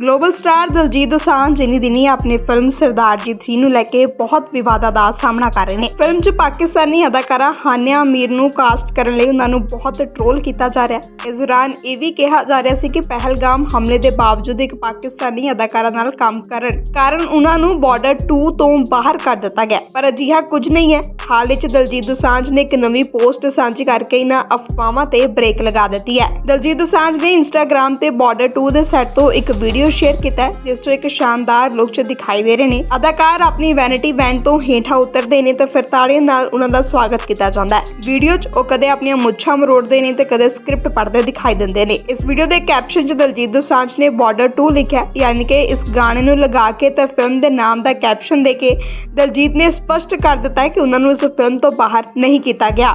Global star Daljit Dosanjh ਇਨੀ ਦਿਨੀ ਆਪਣੀ ਫਿਲਮ ਸਰਦਾਰ ਜੀ 3 ਨੂੰ ਲੈ ਕੇ ਬਹੁਤ ਵਿਵਾਦਾਂ ਦਾ ਸਾਹਮਣਾ ਕਰ ਰਹੇ ਨੇ। ਫਿਲਮ 'ਚ ਪਾਕਿਸਤਾਨੀ ਅਦਾਕਾਰਾ ਹਾਨਿਆ ਅਮੀਰ ਨੂੰ ਕਾਸਟ ਕਰਨ ਲਈ ਉਹਨਾਂ ਨੂੰ ਬਹੁਤ ਟ੍ਰੋਲ ਕੀਤਾ ਜਾ ਰਿਹਾ ਹੈ। ਇਸ ਦੌਰਾਨ ਇਹ ਵੀ ਕਿਹਾ ਜਾ ਰਿਹਾ ਸੀ ਕਿ ਪਹਿਲਗਾਮ ਹਮਲੇ ਦੇ ਬਾਵਜੂਦ ਇੱਕ ਪਾਕਿਸਤਾਨੀ ਅਦਾਕਾਰਾ ਨਾਲ ਕੰਮ ਕਰਨ ਕਾਰਨ ਉਹਨਾਂ ਨੂੰ ਬਾਰਡਰ 2 ਤੋਂ ਬਾਹਰ ਕਰ ਦਿੱਤਾ ਗਿਆ ਪਰ ਅਜਿਹਾ ਕੁਝ ਨਹੀਂ ਹੈ। ਹਾਲ ਵਿੱਚ ਦਲਜੀਤ ਦੋਸਾਂਝ ਨੇ ਇੱਕ ਨਵੀਂ ਪੋਸਟ ਸਾਂਝੀ ਕਰਕੇ ਇਹਨਾਂ ਅਫਵਾਹਾਂ ਤੇ ਬ੍ਰੇਕ ਲਗਾ ਦਿੱਤੀ ਹੈ। ਦਲਜੀਤ ਦੋਸਾਂਝ ਨੇ ਇੰਸਟਾਗ੍ਰam ਤੇ ਬਾਰਡਰ 2 ਦੇ ਸੈੱਟ ਤੋਂ ਇੱਕ ਵੀਡੀਓ ਸ਼ੇਅਰ ਕੀਤਾ ਹੈ, ਜਿਸ ਤੋਂ ਇੱਕ ਸ਼ਾਨਦਾਰ ਲੁੱਕ 'ਚ ਦਿਖਾਈ ਦੇ ਰਹੇ ਨੇ। ਅਦਾਕਾਰ ਆਪਣੀ ਵੈਨਿਟੀ ਵੈਨ ਤੋਂ ਹੇਠਾਂ ਉਤਰਦੇ ਨੇ ਤੇ ਫਿਰ ਤਾੜੀਆਂ ਨਾਲ ਉਹਨਾਂ ਦਾ ਸਵਾਗਤ ਕੀਤਾ ਜਾਂਦਾ ਹੈ। ਵੀਡੀਓ 'ਚ ਉਹ ਕਦੇ ਆਪਣੀਆਂ ਮੁੱਛਾਂ ਮਰੋੜਦੇ ਨੇ ਤੇ ਕਦੇ ਸਕ੍ਰਿਪਟ ਪੜ੍ਹਦੇ ਦਿਖਾਈ ਦਿੰਦੇ ਨੇ। ਇਸ ਵੀਡੀਓ ਦੇ ਕੈਪਸ਼ਨ 'ਚ ਦਲਜੀਤ ਦੋਸਾਂਝ ਨੇ ਬਾਰਡਰ 2 ਲਿਖਿਆ ਯਾਨੀ ਕਿ ਇਸ ਗਾਣੇ ਨੂੰ ਲਗਾ ਕੇ ਤੇ ਫਿਲਮ ਦੇ ਨਾਮ ਦਾ ਕੈਪਸ਼ਨ ਦੇ ਕੇ ਦਲਜੀਤ ਨੇ ਸਪਸ਼ਟ ਕਰ ਦਿੱਤਾ ਹੈ ਕਿ ਉਹਨਾਂ ਨੂੰ ਇਸ ਫਿਲਮ ਤੋਂ ਬਾਹਰ ਨਹੀਂ ਕੀਤਾ ਗਿਆ।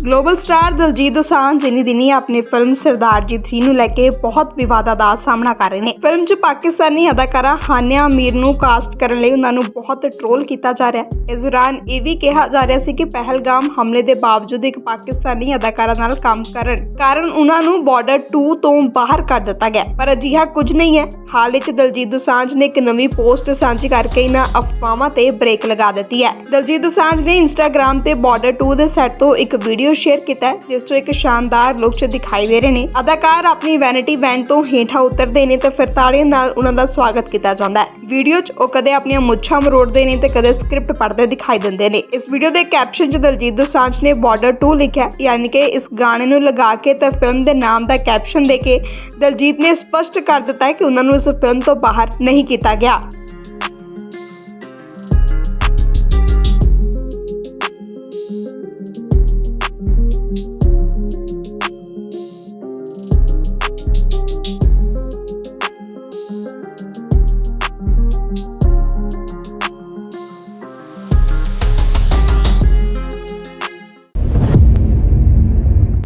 ਗਲੋਬਲ ਸਟਾਰ ਦਲਜੀਤ ਦੋਸਾਂਝ ਇਨੀ ਦਿਨੀ ਆਪਣੀ ਫਿਲਮ ਸਰਦਾਰ ਜੀ 3 ਨੂੰ ਲੈ ਕੇ ਬਹੁਤ ਵਿਵਾਦਾਂ ਦਾ ਸਾਹਮਣਾ ਕਰ ਰਹੇ ਨੇ। ਫਿਲਮ 'ਚ ਪਾਕਿਸਤਾਨੀ ਅਦਾਕਾਰਾ ਹਾਨਿਆ ਅਮੀਰ ਨੂੰ ਕਾਸਟ ਕਰਨ ਲਈ ਉਹਨਾਂ ਨੂੰ ਬਹੁਤ ਟ੍ਰੋਲ ਕੀਤਾ ਜਾ ਰਿਹਾ ਹੈ। ਇਸ ਦੌਰਾਨ ਇਹ ਵੀ ਕਿਹਾ ਜਾ ਰਿਹਾ ਸੀ ਕਿ ਪਹਿਲਗਾਮ ਹਮਲੇ ਦੇ ਬਾਵਜੂਦ ਇੱਕ ਪਾਕਿਸਤਾਨੀ ਅਦਾਕਾਰਾ ਨਾਲ ਕੰਮ ਕਰਨ ਕਾਰਨ ਉਹਨਾਂ ਨੂੰ ਬਾਰਡਰ 2 ਤੋਂ ਬਾਹਰ ਕਰ ਦਿੱਤਾ ਗਿਆ ਪਰ ਅਜਿਹਾ ਕੁਝ ਨਹੀਂ ਹੈ। ਹਾਲ ਵਿੱਚ ਦਲਜੀਤ ਦੋਸਾਂਝ ਨੇ ਇੱਕ ਨਵੀਂ ਪੋਸਟ ਸਾਂਝੀ ਕਰਕੇ ਇਹਨਾਂ ਅਫਵਾਹਾਂ ਤੇ ਬ੍ਰੇਕ ਲਗਾ ਦਿੱਤੀ ਹੈ। ਦਲਜੀਤ ਦੋਸਾਂਝ ਨੇ ਇੰਸਟਾਗ੍ਰam ਤੇ ਬਾਰਡਰ 2 ਦੇ ਸੈੱਟ ਤੋਂ ਇੱਕ ਵੀਡੀਓ ਸ਼ੇਅਰ ਕੀਤਾ ਜਿਸ ਤੋਂ ਇੱਕ ਸ਼ਾਨਦਾਰ ਲੁੱਕ 'ਚ ਦਿਖਾਈ ਦੇ ਰਹੇ ਨੇ। ਅਦਾਕਾਰ ਆਪਣੀ ਵੈਨਿਟੀ ਵੈਨ ਤੋਂ ਹੇਠਾਂ ਉਤਰਦੇ ਨੇ ਤੇ ਫਿਰ ਤਾੜੀਆਂ ਨਾਲ ਉਹਨਾਂ ਦਾ ਸਵਾਗਤ ਕੀਤਾ ਜਾਂਦਾ ਹੈ। ਵੀਡੀਓ 'ਚ ਉਹ ਕਦੇ ਆਪਣੀਆਂ ਮੁੱਛਾਂ ਮਰੋੜਦੇ ਨੇ ਤੇ ਕਦੇ ਸਕ੍ਰਿਪਟ ਪੜ੍ਹਦੇ ਦਿਖਾਈ ਦਿੰਦੇ ਨੇ। ਇਸ ਵੀਡੀਓ ਦੇ ਕੈਪਸ਼ਨ 'ਚ ਦਲਜੀਤ ਦੋਸਾਂਝ ਨੇ ਬਾਰਡਰ 2 ਲਿਖਿਆ ਯਾਨੀ ਕਿ ਇਸ ਗਾਣੇ ਨੂੰ ਲਗਾ ਕੇ ਤੇ ਫਿਲਮ ਦੇ ਨਾਮ ਦਾ ਕੈਪਸ਼ਨ ਦੇ ਕੇ ਦਲਜੀਤ ਨੇ ਸਪਸ਼ਟ ਕਰ ਦਿੱਤਾ ਹੈ ਕਿ ਉਹਨਾਂ ਨੂੰ ਇਸ ਫਿਲਮ ਤੋਂ ਬਾਹਰ ਨਹੀਂ ਕੀਤਾ ਗਿਆ।